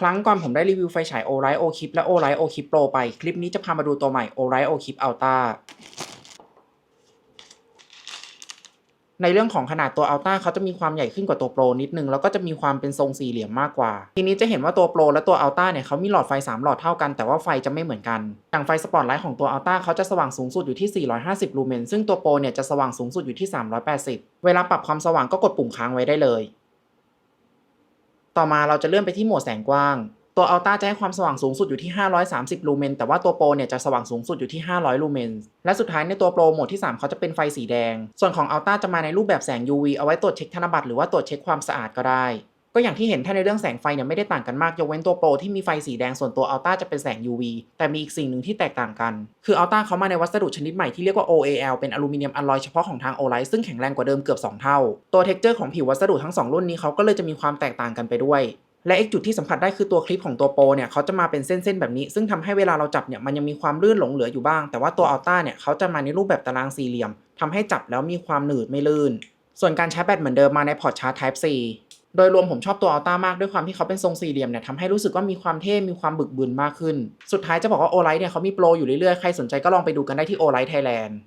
ครั้งก่อนผมได้รีวิวไฟฉาย o l i g h t o k i p และ o l i g h t o k i p Pro ไป คลิปนี้จะพามาดูตัวใหม่ o l i g h t o k i p Ultra ในเรื่องของขนาดตัว Ultra เขาจะมีความใหญ่ขึ้นกว่าตัว Pro นิดนึง แล้วก็จะมีความเป็นทรงสี่เหลี่ยมมากกว่า ทีนี้จะเห็นว่าตัว Pro และตัว Ultra เนี่ยเขามีหลอดไฟ 3 หลอดเท่ากัน แต่ว่าไฟจะไม่เหมือนกันอย่างไฟสปอตไลท์ของตัว Ultra เขาจะสว่างสูงสุดอยู่ที่ 450 ลูเมน ซึ่งตัว Pro เนี่ยจะสว่างสูงสุดอยู่ที่ 380 เวลาปรับความสว่างก็กดปุ่มค้างไว้ได้เลย ต่อมาเราจะเลื่อนไปที่โหมดแสงกว้าง ตัวอัลต้าจะให้ความสว่างสูงสุดอยู่ที่ 530 ลูเมน แต่ว่าตัวโปรเนี่ยจะสว่างสูงสุดอยู่ที่ 500 ลูเมน และสุดท้ายในตัวโปรโหมดที่ 3 เขาจะเป็นไฟสีแดง ส่วนของอัลต้าจะมาในรูปแบบแสง UV เอาไว้ตรวจเช็คธนบัตรหรือว่าตรวจเช็คความสะอาดก็ได้ ก็อย่างที่เห็นถ้าในเรื่องแสงไฟเนี่ยไม่ได้ต่างกันมากยกเว้นตัว Pro ที่มีไฟสีแดงส่วนตัว Ultra จะเป็นแสง UV แต่มีอีกสิ่งหนึ่งที่แตกต่างกัน คือ Ultra เขามาในวัสดุชนิดใหม่ที่เรียกว่า OAL เป็นอลูมิเนียมอลลอยเฉพาะของทาง Olight ซึ่งแข็งแรงกว่าเดิมเกือบ 2 เท่า ตัว texture ของผิววัสดุทั้ง 2 รุ่นนี้เขาก็เลยจะมีความแตกต่างกันไปด้วยและอีกจุดที่สัมผัสได้คือตัวคลิปของตัวโปรเนี่ยเขาจะมาเป็นเส้นๆแบบนี้ ซึ่งทำให้เวลาเราจับเนี่ยมันยังมีความลื่นหลงเหลืออยู่บ้าง แต่ว่าตัวอัลต้าเนี่ยเขาจะมาในรูปแบบตารางสี่เหลี่ยมทำให้จับแล้วมีความหนืดไม่ลื่น ส่วนการชาร์จแบตเหมือนเดิมมาในพอร์ตชาร์จ Type C โดยรวมผมชอบตัวอัลต้ามากด้วยความที่เขาเป็นทรงสี่เหลี่ยมเนี่ยทำให้รู้สึกว่ามีความเท่ มีความบึกบึนมากขึ้น สุดท้ายจะบอกว่าโอไลท์เนี่ยเขามีโปรอยู่เรื่อยๆ ใครสนใจก็ลองไปดูกันได้ที่โอไลท์ไทยแลนด์